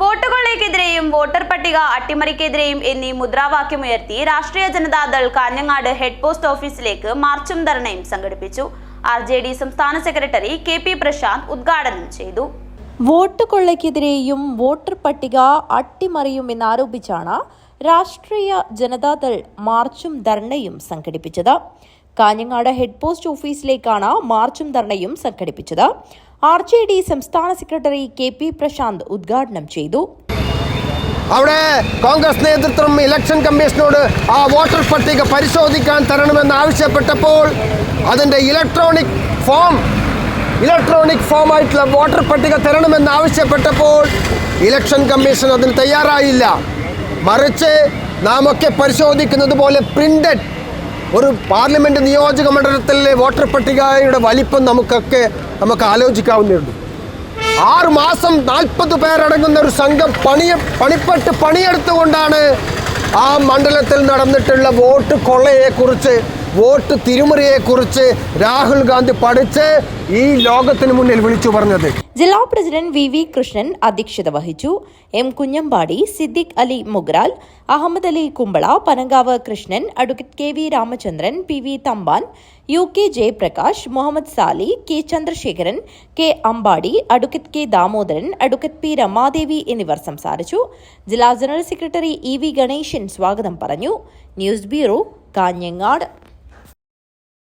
വോട്ടുകൊള്ളയ്ക്കെതിരെയും voter പട്ടിക അട്ടിമറിക്കെതിരെയും എന്നീ മുദ്രാവാക്യമുയർത്തി രാഷ്ട്രീയ ജനതാദൾ കാഞ്ഞങ്ങാട് ഹെഡ് പോസ്റ്റ് ഓഫീസിലേക്ക് മാർച്ചും ധർണയും സംഘടിപ്പിച്ചു. ആർ ജെ ഡി സംസ്ഥാന സെക്രട്ടറി കെ പി പ്രശാന്ത് ഉദ്ഘാടനം ചെയ്തു. വോട്ട് കൊള്ളയ്ക്കെതിരെയും വോട്ടർ പട്ടിക അട്ടിമറിയുമെന്നാരോപിച്ചാണ് രാഷ്ട്രീയ ജനതാദൾ മാർച്ചും ധർണയും സംഘടിപ്പിച്ചത്. കാഞ്ഞങ്ങാട് ഹെഡ് പോസ്റ്റ് ഓഫീസിലേക്കാണ് മാർച്ചും ധർണയും സംഘടിപ്പിച്ചത്. ആർ ജെ ഡി സംസ്ഥാന സെക്രട്ടറി കെ പി പ്രശാന്ത് ഉദ്ഘാടനം ചെയ്തു. അവിടെ കോൺഗ്രസ് നേതൃത്വം ഇലക്ഷൻ കമ്മീഷനോട് ആ വോട്ടർ പട്ടിക പരിശോധിക്കാൻ തരണമെന്ന് ആവശ്യപ്പെട്ടപ്പോൾ അതിന്റെ ഇലക്ട്രോണിക് ഫോം ഇലക്ട്രോണിക് ഫോമായിട്ടുള്ള വോട്ടർ പട്ടിക തരണമെന്ന് ആവശ്യപ്പെട്ടപ്പോൾ ഇലക്ഷൻ കമ്മീഷൻ അതിന് തയ്യാറായില്ല. മറിച്ച് നാം ഒക്കെ പരിശോധിക്കുന്നത് പോലെ പ്രിന്റഡ് ഒരു പാർലമെന്റ് നിയോജക മണ്ഡലത്തിലെ വോട്ടർ പട്ടികയുടെ വലിപ്പം നമുക്കൊക്കെ നമുക്ക് ആലോചിക്കാവുന്നതുണ്ട് ആറ് മാസം നാൽപ്പത് പേരടങ്ങുന്ന ഒരു സംഘം പണിയ പണിപ്പെട്ട് പണിയെടുത്തുകൊണ്ടാണ് ആ മണ്ഡലത്തിൽ നടന്നിട്ടുള്ള വോട്ട് കൊള്ളയെക്കുറിച്ച് വോട്ട് തിരിമറിയെക്കുറിച്ച് രാഹുൽ ഗാന്ധി പഠിച്ച് ഈ ലോകത്തിന് മുന്നിൽ വിളിച്ചു പറഞ്ഞത്. ജില്ലാ പ്രസിഡന്റ് വി വി കൃഷ്ണൻ അധ്യക്ഷത വഹിച്ചു. M Kunhambadi Siddique Ali Mogral Ahmed Ali Kumbla Panangav Krishnan advocate K V Ramachandran P V Thampan U K Jayaprakash Muhammad Sali K Chandrasekharan K Ambadi advocate K Damodaran advocate P Ramadevi എന്നിവർ സംസാരിച്ചു. ജില്ലാ general secretary E V Ganesan സ്വാഗതം പറഞ്ഞു. News bureau Kanhangad.